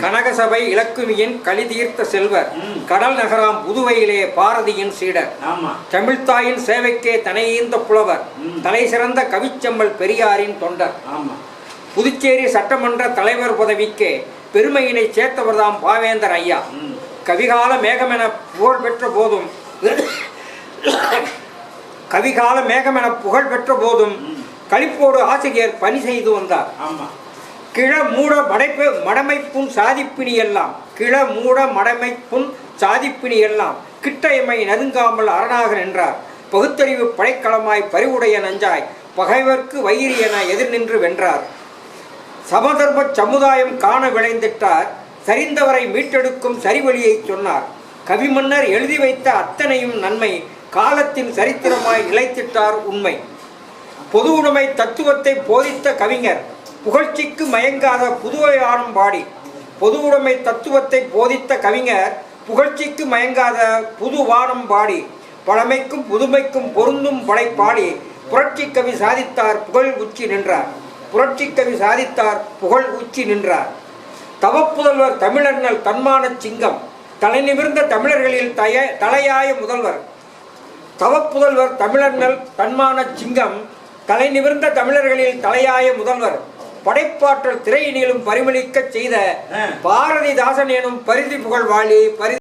கனகசபை இலக்குமியின் கலிதீர்த்த செல்வர் கடல் நகராம் புதுவையிலே பாரதியின் சீடர். ஆமா. தமிழ்த்தாயின் சேவைக்கே தனையீந்த புலவர் தலை சிறந்த கவிச்செம்மல் பெரியாரின் தொண்டர். ஆமா. புதுச்சேரி சட்டமன்ற தலைவர் பதவிக்கே பெருமையினை சேர்த்தவர்தாம் பாவேந்தர் ஐயா. ம். கவிகால மேகமென புகழ் பெற்ற போதும் கவிகால மேகமென புகழ் பெற்ற போதும் களிப்போடு ஆசிரியர் பணி செய்து வந்தார். ஆமா. கிழ மூட மடைப்பு மடமைப்பும் சாதிப்பினி எல்லாம் கிழ மூட மடமைப்பும் சாதிப்பினி எல்லாம் கிட்டயமை நதுங்காமல் அரணாக நின்றார் பகுத்தறிவு படைக்களமாய் பறிவுடைய நஞ்சாய் பகைவர்க்கு வயிறு என எதிர் நின்று வென்றார். சமதர்ம சமுதாயம் காண விளைந்திட்டார். சரிந்தவரை மீட்டெடுக்கும் சரிவழியை சொன்னார். கவிமன்னர் எழுதி வைத்த அத்தனையும் நன்மை காலத்தின் சரித்திரமாய் நிலைத்திட்டார் உண்மை. பொது உடைமை தத்துவத்தை போதித்த கவிஞர் புகழ்ச்சிக்கு மயங்காத புதுவையானம் பாடி பொது உடைமை தத்துவத்தை போதித்த கவிஞர் புகழ்ச்சிக்கு மயங்காத புது வானம் பாடி பழமைக்கும் புதுமைக்கும் பொருந்தும் படைப்பாடி புரட்சி கவி சாதித்தார் புகழ் உச்சி நின்றார். புரட்சி கவி சாதித்தார் புகழ் உச்சி நின்றார். தவப்புதல்வர் தமிழர்கள் தன்மானச் சிங்கம் தலை நிமிர்ந்த தமிழர்களில் தய தலையாய முதல்வர். தவப்புதல்வர் தமிழர்கள் தன்மான சிங்கம் தலை நிமிர்ந்த தமிழர்களில் தலையாய முதல்வர். படைப்பாற்றல் திரையினிலும் பரிமளிக்கச் செய்த. பாரதிதாசன் எனும் பரிதி புகழ் வாழி பரி